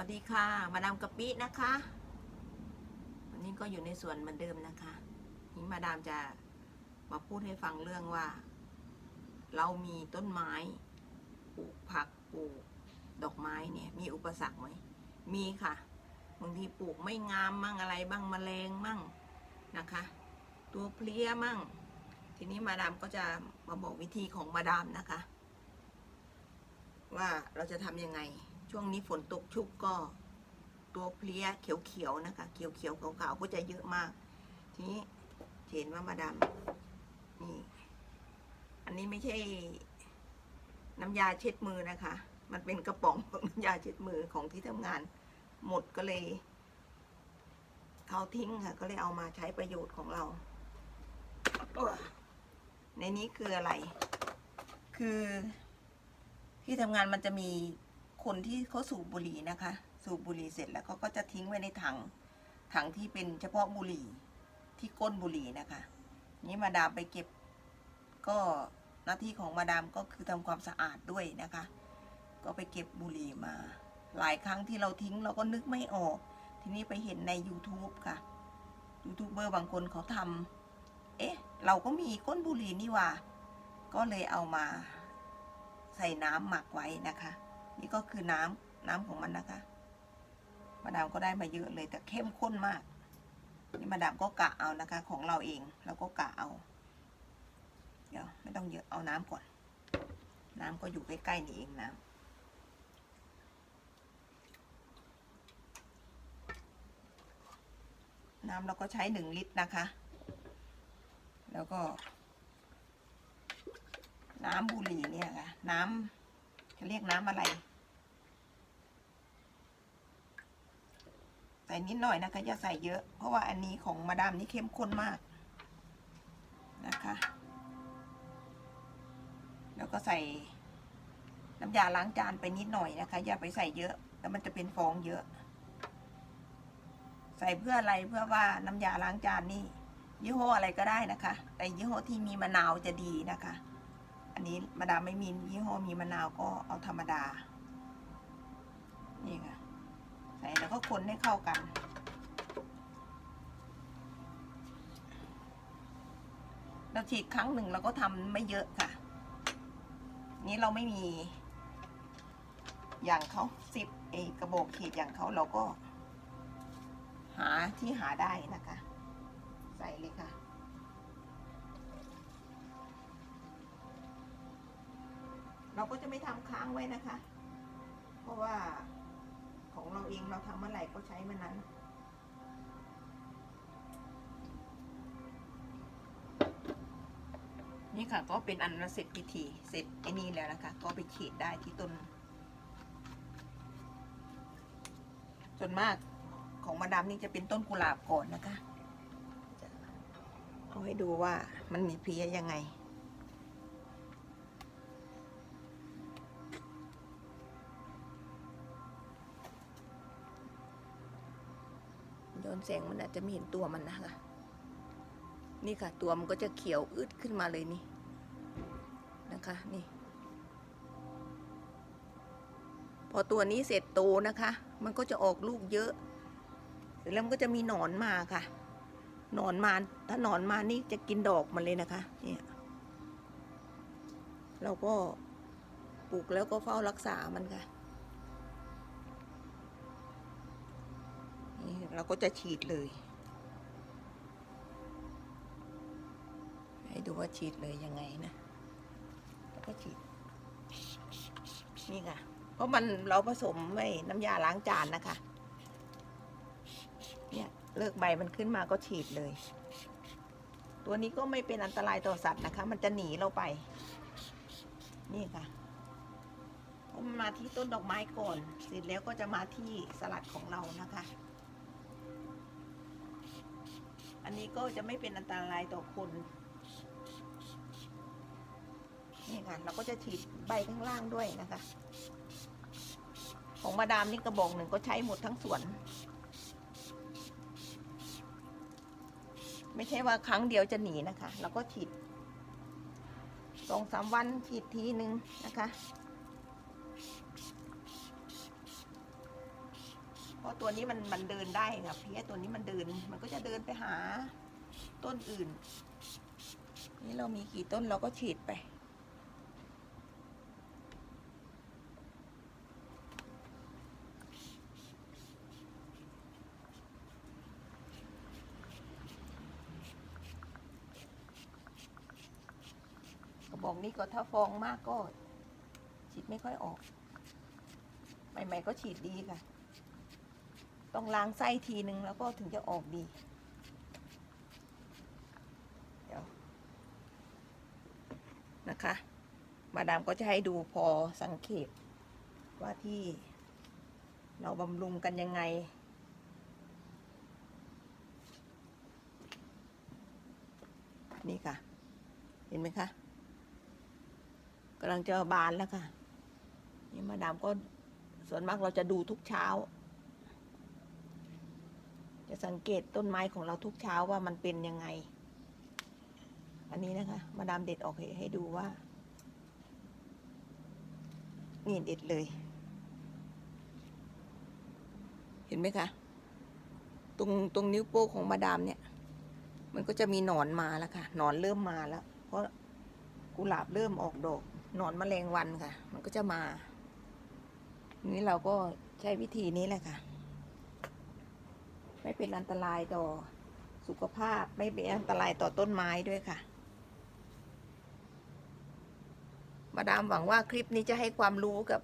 วัสดีค่ะ มาดามกะปินะคะ วันนี้ก็อยู่ในสวนเหมือนเดิมนะคะนี่มาดามจะมาพูดให้ฟังเรื่องว่า เรามีต้นไม้ปลูกผักปลูกดอกไม้เนี่ยมีอุปสรรคไหมมีค่ะบางทีปลูกไม่งามมั่งอะไรบ้างแมลงมั่งนะคะ ตัวเพลี้ยมั่ง ทีนี้มาดามก็จะมาบอกวิธีของมาดามนะคะ ว่าเราจะทำยังไง ช่วงนี้ฝนตกชุกก็ตัวเพลี้ยเขียวๆนะคะ เขียวๆขาวๆก็จะเยอะมาก ทีนี้เห็นว่ามาดามนี่ อันนี้ไม่ใช่น้ำยาเช็ดมือนะคะ มันเป็นกระป๋องของน้ำยาเช็ดมือของที่ทำงาน หมดก็เลยเขาทิ้งค่ะ ก็เลยเอามาใช้ประโยชน์ของเรา ในนี้คืออะไร คือที่ทำงานมันจะมี คนที่เขาสูบบุหรี่นะคะ สูบบุหรี่เสร็จแล้วเขาก็จะทิ้งไว้ในถัง ถังที่เป็นเฉพาะบุหรี่ที่ก้นบุหรี่นะคะ นี่มาดามไปเก็บ ก็หน้าที่ของมาดามก็คือทำความสะอาดด้วยนะคะ ก็ไปเก็บบุหรี่มา หลายครั้งที่เราทิ้งเราก็นึกไม่ออก ทีนี้ไปเห็นใน YouTube ค่ะยูทูบเบอร์บางคนเขาทำเอ๊ะ เราก็มีก้นบุหรี่นี่ว่า ก็เลยเอามาใส่น้ำหมักไว้นะคะ นี่ก็คือน้ำน้ำของมันนะคะ มาดามก็ได้มาเยอะเลยแต่เข้มข้นมาก นี่มาดามก็กะเอานะคะ ของเราเองเราก็กะเอา เดี๋ยวไม่ต้องเยอะเอาน้ำก่อน น้ำก็อยู่ใกล้ๆนี่เองน้ำน้ำเราก็ใช้หนึ่งลิตรนะคะ แล้วก็ น้ำบุหรี่เนี่ยค่ะ น้ำจะเรียกน้ำอะไร ใส่ นิดหน่อยนะคะอย่าใส่เยอะ เพราะว่าอันนี้ของมาดามนี่เข้มข้นมากนะคะ แล้วก็ใส่น้ำยาล้างจานไปนิดหน่อยนะคะ อย่าไปใส่เยอะ แล้วมันจะเป็นฟองเยอะ ใส่เพื่ออะไรเพื่อว่าน้ำยาล้างจานนี่ยี่ห้ออะไรก็ได้นะคะ แต่ยี่ห้อที่มีมะนาวจะดีนะคะ อันนี้มาดามไม่มียี่ห้อมีมะนาวก็เอาธรรมดานี่ค่ะ ใส่แล้วก็คนให้เข้ากัน เราฉีดครั้งหนึ่งเราก็ทำไม่เยอะค่ะ นี้เราไม่มีอย่างเขาสิบเอกระบอกขีดอย่างเขาเราก็ หาที่หาได้นะคะ ใส่เลยค่ะเราก็จะไม่ทำค้างไว้นะคะ เพราะว่า ของเราเองเราทำเมื่อไหร่ก็ใช้เมื่อนั้น นี่ค่ะก็เป็นอันเสร็จพิธีเสร็จไอ้นี่แล้วนะคะ ก็ไปฉีดได้ที่ต้นส่วนมากของมาดามนี่จะเป็นต้นกุหลาบก่อนนะคะเอาให้ดูว่ามันมีเพี้ยยังไง โดนแสงมันอาจจะไม่เห็นตัวมันนะคะนี่ค่ะ ตัวมันก็จะเขียวอึดขึ้นมาเลยนี่นะคะนี่ พอตัวนี้เสร็จโตนะคะ มันก็จะออกลูกเยอะเสร็จแล้วมันก็จะมีหนอนมาค่ะหนอนมาถ้าหนอนมานี่จะกินดอกมันเลยนะคะเนี่ยเราก็ปลูกแล้วก็เฝ้ารักษามันค่ะ เราก็จะฉีดเลย ให้ดูว่าฉีดเลยยังไงนะแล้วก็ฉีด นี่ค่ะ เพราะมันเราผสมไว้น้ำยาล้างจานนะคะ เนี่ยเลิกใบมันขึ้นมาก็ฉีดเลย ตัวนี้ก็ไม่เป็นอันตรายต่อสัตว์นะคะ มันจะหนีเราไป นี่ค่ะเพราะมันมาที่ต้นดอกไม้ก่อน เสร็จแล้วก็จะมาที่สลัดของเรานะคะ อันนี้ก็จะไม่เป็นอันตรายต่อคนนี่ค่ะ เราก็จะฉีดใบข้างล่างด้วยนะคะ ของมาดามนี่กระบอกหนึ่งก็ใช้หมดทั้งสวน ไม่ใช่ว่าครั้งเดียวจะหนีนะคะเราก็ฉีดสองสามวันฉีดทีหนึ่งนะคะ ราะตัวนี้มันมันเดินได้ค่ะเพี้ยตัวนี้มันเดิน มันก็จะเดินไปหาต้นอื่น นี่เรามีกี่ต้นเราก็ฉีดไป กระบอกนี้ก็ถ้าฟองมากก็ฉีดไม่ค่อยออก ใหม่ๆก็ฉีดดีค่ะ ต้องล้างไส้ทีนึงแล้วก็ถึงจะออกดี เดี๋ยวนะคะ มาดามก็จะให้ดูพอสังเกตว่าที่เราบำรุงกันยังไง นี่ค่ะ เห็นไหมคะกำลังจะบานแล้วค่ะ นี่มาดามก็ส่วนมากเราจะดูทุกเช้า จะสังเกตต้นไม้ของเราทุกเช้าว่ามันเป็นยังไง อันนี้นะคะ มาดามเด็ดออกให้ใหดูว่า นี่เด็ดเลย เห็นไหมคะ ตรงตรงนิ้วโป้งของมาดามเนี่ย มันก็จะมีหนอนมาแล้วค่ะ หนอนเริ่มมาแล้ว เพราะกุหลาบเริ่มออกดอก หนอนมแมลงวันค่ะ มันก็จะมา นี้เราก็ใช้วิธีนี้แหละค่ะ ไม่เป็นอันตรายต่อสุขภาพไม่เป็นอันตรายต่อต้นไม้ด้วยค่ะ มาดามหวังว่าคลิปนี้จะให้ความรู้กับ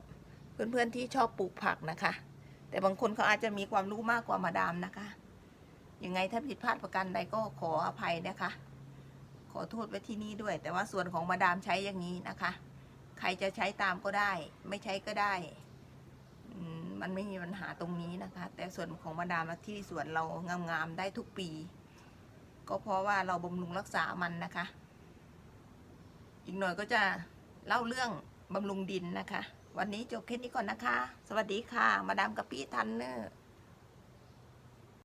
เพื่อนๆที่ชอบปลูกผักนะคะ แต่บางคนเขาอาจจะมีความรู้มากกว่ามาดามนะคะยังไงถ้าผิดพลาดประการใดก็ขออภัยนะคะ ขอโทษไว้ที่นี่ด้วย แต่ว่าส่วนของมาดามใช้อย่างนี้นะคะ ใครจะใช้ตามก็ได้ ไม่ใช้ก็ได้ มันไม่มีปัญหาตรงนี้นะคะ แต่ส่วนของมาดามที่สวนเรางามๆได้ทุกปี ก็เพราะว่าเราบำรุงรักษามันนะคะ อีกหน่อยก็จะเล่าเรื่องบำรุงดินนะคะ วันนี้จบแค่นี้ก่อนนะคะ สวัสดีค่ะ มาดามกะปิทันเนอร์